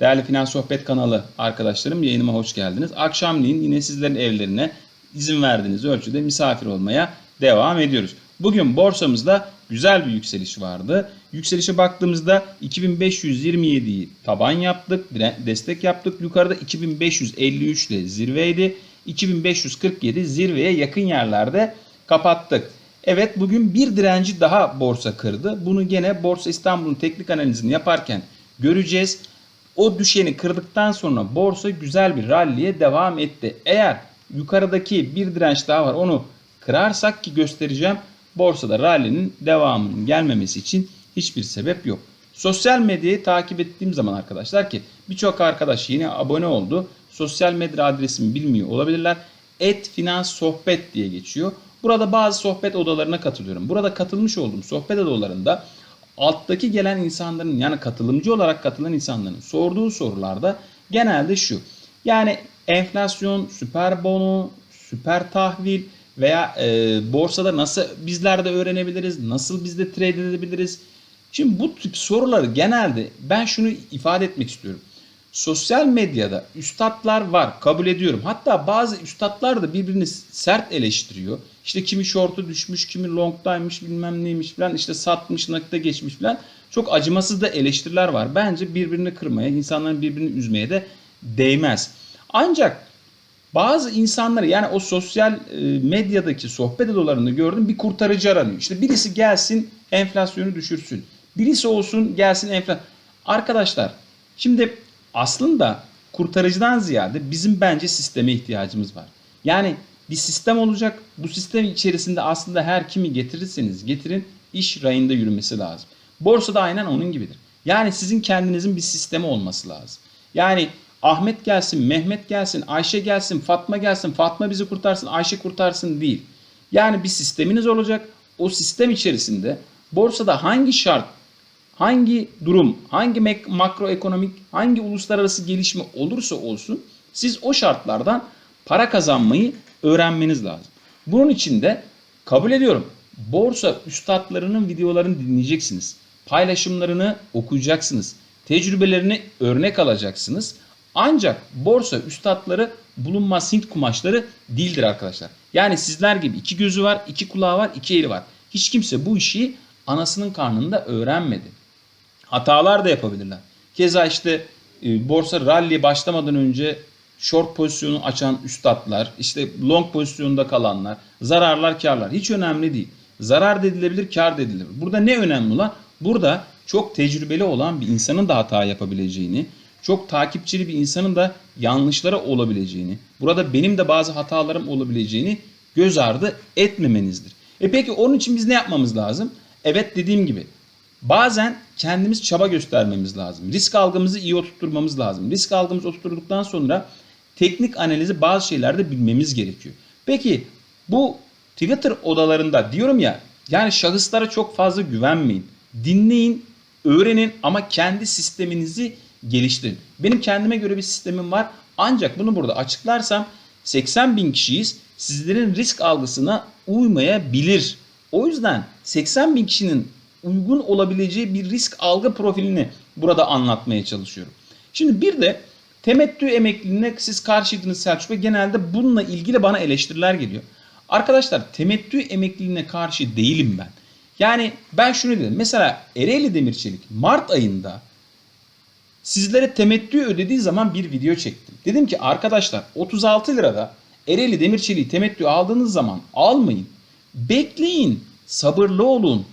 Değerli Finans Sohbet kanalı arkadaşlarım yayınıma hoş geldiniz. Akşamleyin yine sizlerin evlerine izin verdiğiniz ölçüde misafir olmaya devam ediyoruz. Bugün borsamızda güzel bir yükseliş vardı. Yükselişe baktığımızda 2527'yi taban yaptık, destek yaptık. Yukarıda 2553 ile zirveydi. 2547 zirveye yakın yerlerde kapattık. Evet bugün bir direnci daha borsa kırdı. Bunu gene Borsa İstanbul'un teknik analizini yaparken göreceğiz. O düşeni kırdıktan sonra borsa güzel bir ralliye devam etti. Eğer yukarıdaki bir direnç daha var onu kırarsak ki göstereceğim. Borsada rallinin devamının gelmemesi için hiçbir sebep yok. Sosyal medyayı takip ettiğim zaman arkadaşlar ki birçok arkadaş yeni abone oldu. Sosyal medya adresimi bilmiyor olabilirler. Et Finans Sohbet diye geçiyor. Burada bazı sohbet odalarına katılıyorum. Burada katılmış olduğum sohbet odalarında alttaki gelen insanların yani katılımcı olarak katılan insanların sorduğu sorularda genelde şu. Yani enflasyon, süper bono, süper tahvil veya e, borsada nasıl bizler de öğrenebiliriz, nasıl biz de trade edebiliriz. Şimdi bu tip soruları genelde ben şunu ifade etmek istiyorum. Sosyal medyada üstadlar var kabul ediyorum. Hatta bazı üstadlar da birbirini sert eleştiriyor. İşte kimi short'u düşmüş, kimi long'daymış bilmem neymiş falan işte satmış, nakite geçmiş falan. Çok acımasız da eleştiriler var. Bence birbirini kırmaya, insanların birbirini üzmeye de değmez. Ancak bazı insanları yani o sosyal e, medyadaki sohbet odalarında gördüm bir kurtarıcı aranıyor. İşte birisi gelsin enflasyonu düşürsün. Birisi olsun gelsin enflasyon. Arkadaşlar şimdi aslında kurtarıcıdan ziyade bizim bence sisteme ihtiyacımız var. Yani bir sistem olacak. Bu sistem içerisinde aslında her kimi getirirseniz getirin iş rayında yürümesi lazım. Borsada aynen onun gibidir. Yani sizin kendinizin bir sistemi olması lazım. Yani Ahmet gelsin, Mehmet gelsin, Ayşe gelsin, Fatma gelsin, Fatma bizi kurtarsın, Ayşe kurtarsın değil. Yani bir sisteminiz olacak. O sistem içerisinde borsada hangi şart, hangi durum, hangi makroekonomik, hangi uluslararası gelişme olursa olsun siz o şartlardan para kazanmayı öğrenmeniz lazım. Bunun için de kabul ediyorum. Borsa üstadlarının videolarını dinleyeceksiniz. Paylaşımlarını okuyacaksınız. Tecrübelerini örnek alacaksınız. Ancak borsa üstadları bulunmaz Hint kumaşları değildir arkadaşlar. Yani sizler gibi iki gözü var, iki kulağı var, iki eli var. Hiç kimse bu işi anasının karnında öğrenmedi. Hatalar da yapabilirler. Keza işte e, borsa rally başlamadan önce short pozisyonu açan üstadlar, işte long pozisyonda kalanlar, zararlar, karlar hiç önemli değil. Zarar da edilebilir, kar da edilebilir. Burada ne önemli olan? Burada çok tecrübeli olan bir insanın da hata yapabileceğini, çok takipçili bir insanın da yanlışlara olabileceğini, burada benim de bazı hatalarım olabileceğini göz ardı etmemenizdir. E peki onun için biz ne yapmamız lazım? Evet dediğim gibi bazen kendimiz çaba göstermemiz lazım. Risk algımızı iyi oturtturmamız lazım. Risk algımızı oturtturduktan sonra teknik analizi bazı şeylerde bilmemiz gerekiyor. Peki bu Twitter odalarında diyorum ya yani şahıslara çok fazla güvenmeyin. Dinleyin, öğrenin ama kendi sisteminizi geliştirin. Benim kendime göre bir sistemim var. Ancak bunu burada açıklarsam 80 bin kişiyiz. Sizlerin risk algısına uymayabilir. O yüzden 80 bin kişinin uygun olabileceği bir risk algı profilini burada anlatmaya çalışıyorum. Şimdi bir de temettü emekliliğine siz karşıydınız Selçuk ve genelde bununla ilgili bana eleştiriler geliyor. Arkadaşlar temettü emekliliğine karşı değilim ben. Yani ben şunu dedim. Mesela Ereğli Demirçelik Mart ayında sizlere temettü ödediği zaman bir video çektim. Dedim ki arkadaşlar 36 lirada Ereğli Demirçelik'i temettü aldığınız zaman almayın. Bekleyin. Sabırlı olun.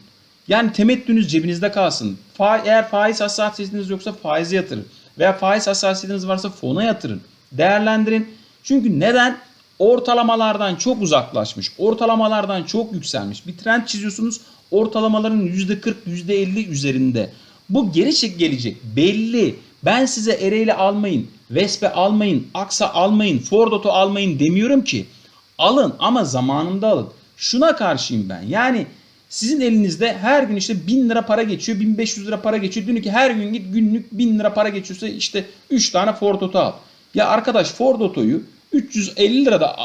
Yani temettünüz cebinizde kalsın. Fa eğer faiz hassasiyetiniz yoksa faize yatırın. Veya faiz hassasiyetiniz varsa fona yatırın. Değerlendirin. Çünkü neden? Ortalamalardan çok uzaklaşmış. Ortalamalardan çok yükselmiş. Bir trend çiziyorsunuz. Ortalamaların %40, %50 üzerinde. Bu geri çek gelecek. Belli. Ben size Ereğli almayın, Vespe almayın, Aksa almayın, Fordot'u almayın demiyorum ki. Alın ama zamanında alın. Şuna karşıyım ben. Yani sizin elinizde her gün işte 1000 lira para geçiyor, 1500 lira para geçiyor. Diyor ki her gün git günlük 1000 lira para geçiyorsa işte 3 tane Ford Auto al. Ya arkadaş Ford Auto'yu 350 lirada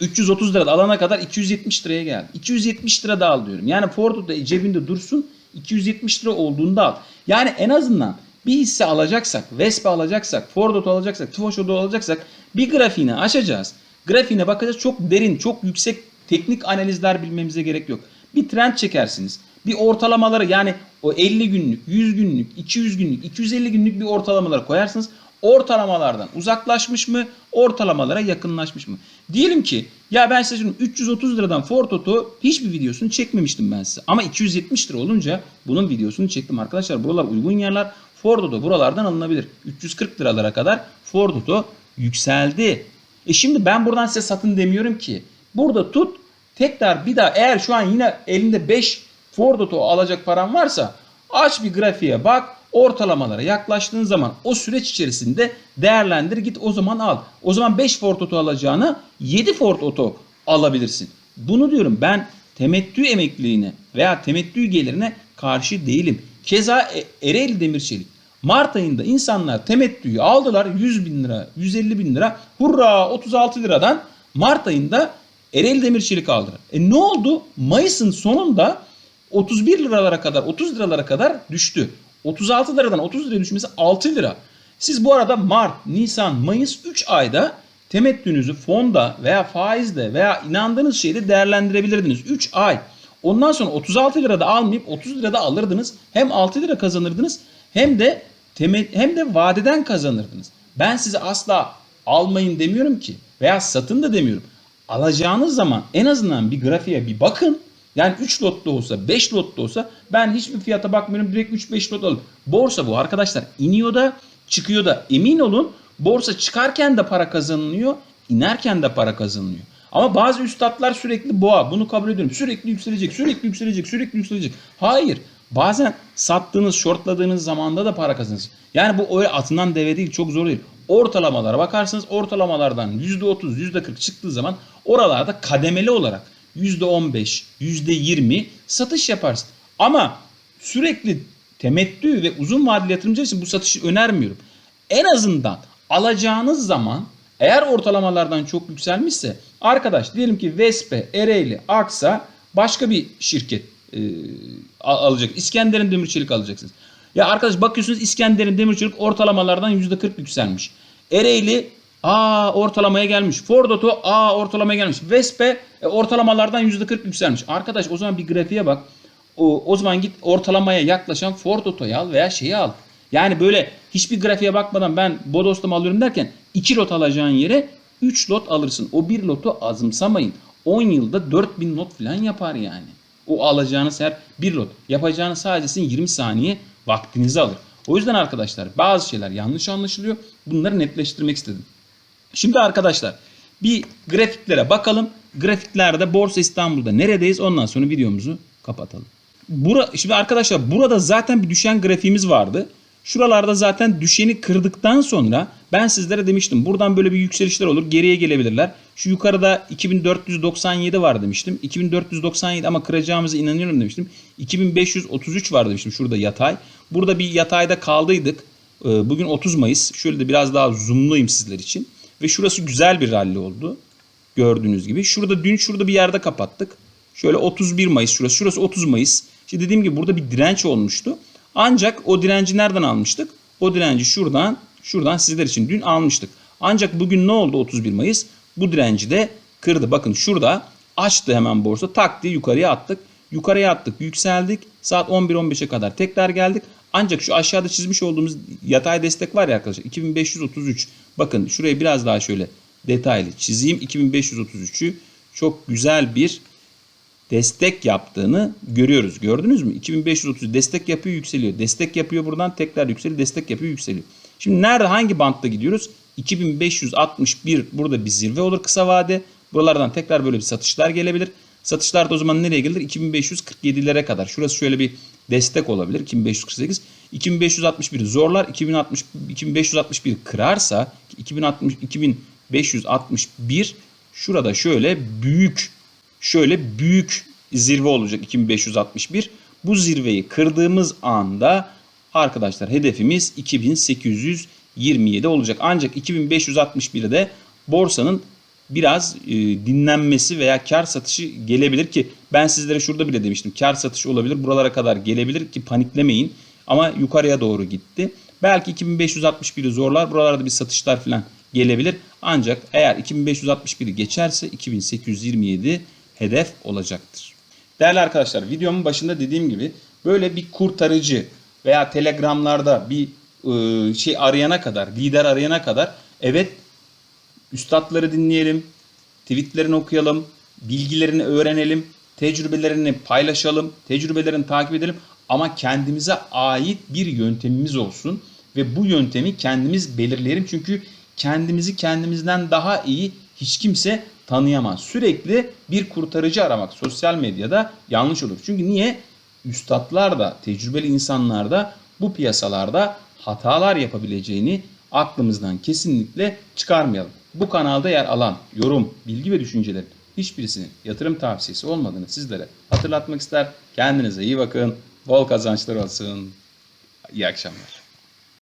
330 lirada alana kadar 270 liraya geldi. 270 lira da al diyorum. Yani Ford Auto cebinde dursun 270 lira olduğunda al. Yani en azından bir hisse alacaksak, Vespa alacaksak, Ford Auto alacaksak, Tofaş Auto alacaksak bir grafiğini açacağız. Grafiğine bakacağız. Çok derin, çok yüksek teknik analizler bilmemize gerek yok. Bir trend çekersiniz. Bir ortalamaları yani o 50 günlük, 100 günlük, 200 günlük, 250 günlük bir ortalamaları koyarsınız. Ortalamalardan uzaklaşmış mı, ortalamalara yakınlaşmış mı? Diyelim ki ya ben size şunu 330 liradan Ford Auto hiçbir videosunu çekmemiştim ben size. Ama 270 lira olunca bunun videosunu çektim arkadaşlar. Buralar uygun yerler. Ford Auto buralardan alınabilir. 340 liralara kadar Ford Auto yükseldi. E şimdi ben buradan size satın demiyorum ki. Burada tut tekrar bir daha eğer şu an yine elinde 5 Ford Auto alacak param varsa aç bir grafiğe bak ortalamalara yaklaştığın zaman o süreç içerisinde değerlendir git o zaman al. O zaman 5 Ford Auto alacağına 7 Ford Auto alabilirsin. Bunu diyorum ben temettü emekliliğine veya temettü gelirine karşı değilim. Keza E- Ereğli Demirçelik Mart ayında insanlar temettüyü aldılar 100 bin lira 150 bin lira hurra 36 liradan Mart ayında Ereğli Demirçelik aldılar. E ne oldu? Mayıs'ın sonunda 31 liralara kadar 30 liralara kadar düştü. 36 liradan 30 liraya düşmesi 6 lira. Siz bu arada Mart, Nisan, Mayıs 3 ayda temettünüzü fonda veya faizde veya inandığınız şeyde değerlendirebilirdiniz. 3 ay. Ondan sonra 36 lirada almayıp 30 lirada alırdınız. Hem 6 lira kazanırdınız hem de teme- hem de vadeden kazanırdınız. Ben size asla almayın demiyorum ki veya satın da demiyorum. Alacağınız zaman en azından bir grafiğe bir bakın. Yani 3 lot da olsa 5 lot da olsa ben hiçbir fiyata bakmıyorum direkt 3-5 lot alıp. Borsa bu arkadaşlar iniyor da çıkıyor da emin olun borsa çıkarken de para kazanılıyor inerken de para kazanılıyor. Ama bazı üstadlar sürekli boğa bunu kabul ediyorum sürekli yükselecek sürekli yükselecek sürekli yükselecek. Hayır bazen sattığınız shortladığınız zamanda da para kazanırsınız. Yani bu öyle atından deve değil çok zor değil. Ortalamalara bakarsınız ortalamalardan %30 %40 çıktığı zaman oralarda kademeli olarak %15, %20 satış yaparsın. Ama sürekli temettü ve uzun vadeli yatırımcılar için bu satışı önermiyorum. En azından alacağınız zaman eğer ortalamalardan çok yükselmişse arkadaş diyelim ki Vespe, Ereğli, Aksa başka bir şirket e, al- alacak. İskender'in demir çelik alacaksınız. Ya arkadaş bakıyorsunuz İskender'in demir çelik ortalamalardan %40 yükselmiş. Ereğli aa ortalamaya gelmiş. Ford Auto aa ortalamaya gelmiş. Vespe e, ortalamalardan %40 yükselmiş. Arkadaş o zaman bir grafiğe bak. O, o zaman git ortalamaya yaklaşan Ford Auto'yu al veya şeyi al. Yani böyle hiçbir grafiğe bakmadan ben Bodos'ta mı alıyorum derken 2 lot alacağın yere 3 lot alırsın. O bir lotu azımsamayın. 10 yılda 4000 lot falan yapar yani. O alacağınız her bir lot. Yapacağınız sadece sizin 20 saniye vaktinizi alır. O yüzden arkadaşlar bazı şeyler yanlış anlaşılıyor. Bunları netleştirmek istedim. Şimdi arkadaşlar bir grafiklere bakalım. Grafiklerde Borsa İstanbul'da neredeyiz? Ondan sonra videomuzu kapatalım. Bura, şimdi arkadaşlar burada zaten bir düşen grafiğimiz vardı. Şuralarda zaten düşeni kırdıktan sonra ben sizlere demiştim buradan böyle bir yükselişler olur geriye gelebilirler. Şu yukarıda 2497 var demiştim. 2497 ama kıracağımıza inanıyorum demiştim. 2533 var demiştim şurada yatay. Burada bir yatayda kaldıydık. Ee, Bugün 30 Mayıs. Şöyle de biraz daha zoomlayayım sizler için. Ve şurası güzel bir rally oldu. Gördüğünüz gibi. Şurada dün şurada bir yerde kapattık. Şöyle 31 Mayıs şurası. Şurası 30 Mayıs. Şimdi dediğim gibi burada bir direnç olmuştu. Ancak o direnci nereden almıştık? O direnci şuradan, şuradan sizler için dün almıştık. Ancak bugün ne oldu 31 Mayıs? Bu direnci de kırdı. Bakın şurada açtı hemen borsa. Tak diye yukarıya attık. Yukarıya attık, yükseldik. Saat 11-15'e kadar tekrar geldik. Ancak şu aşağıda çizmiş olduğumuz yatay destek var ya arkadaşlar. 2533. Bakın şurayı biraz daha şöyle detaylı çizeyim. 2533'ü çok güzel bir destek yaptığını görüyoruz. Gördünüz mü? 2530 destek yapıyor yükseliyor. Destek yapıyor buradan tekrar yükseliyor. Destek yapıyor yükseliyor. Şimdi nerede hangi bantta gidiyoruz? 2561 burada bir zirve olur kısa vade. Buralardan tekrar böyle bir satışlar gelebilir. Satışlar da o zaman nereye gelir? 2547'lere kadar. Şurası şöyle bir destek olabilir. 2548. 2561 zorlar. 2060 2561 kırarsa 2060 2561 şurada şöyle büyük şöyle büyük zirve olacak 2561. Bu zirveyi kırdığımız anda arkadaşlar hedefimiz 2827 olacak. Ancak 2561'de borsanın biraz e, dinlenmesi veya kar satışı gelebilir ki ben sizlere şurada bile demiştim. Kar satışı olabilir. Buralara kadar gelebilir ki paniklemeyin. Ama yukarıya doğru gitti. Belki 2561'i zorlar. Buralarda bir satışlar falan gelebilir. Ancak eğer 2561'i geçerse 2827 hedef olacaktır. Değerli arkadaşlar videomun başında dediğim gibi böyle bir kurtarıcı veya telegramlarda bir e, şey arayana kadar, lider arayana kadar evet üstadları dinleyelim, tweetlerini okuyalım, bilgilerini öğrenelim, tecrübelerini paylaşalım, tecrübelerini takip edelim ama kendimize ait bir yöntemimiz olsun ve bu yöntemi kendimiz belirleyelim çünkü kendimizi kendimizden daha iyi hiç kimse tanıyamaz. Sürekli bir kurtarıcı aramak sosyal medyada yanlış olur. Çünkü niye? Üstadlar da, tecrübeli insanlar da bu piyasalarda hatalar yapabileceğini aklımızdan kesinlikle çıkarmayalım. Bu kanalda yer alan yorum, bilgi ve düşüncelerin hiçbirisinin yatırım tavsiyesi olmadığını sizlere hatırlatmak ister. Kendinize iyi bakın. Bol kazançlar olsun. İyi akşamlar.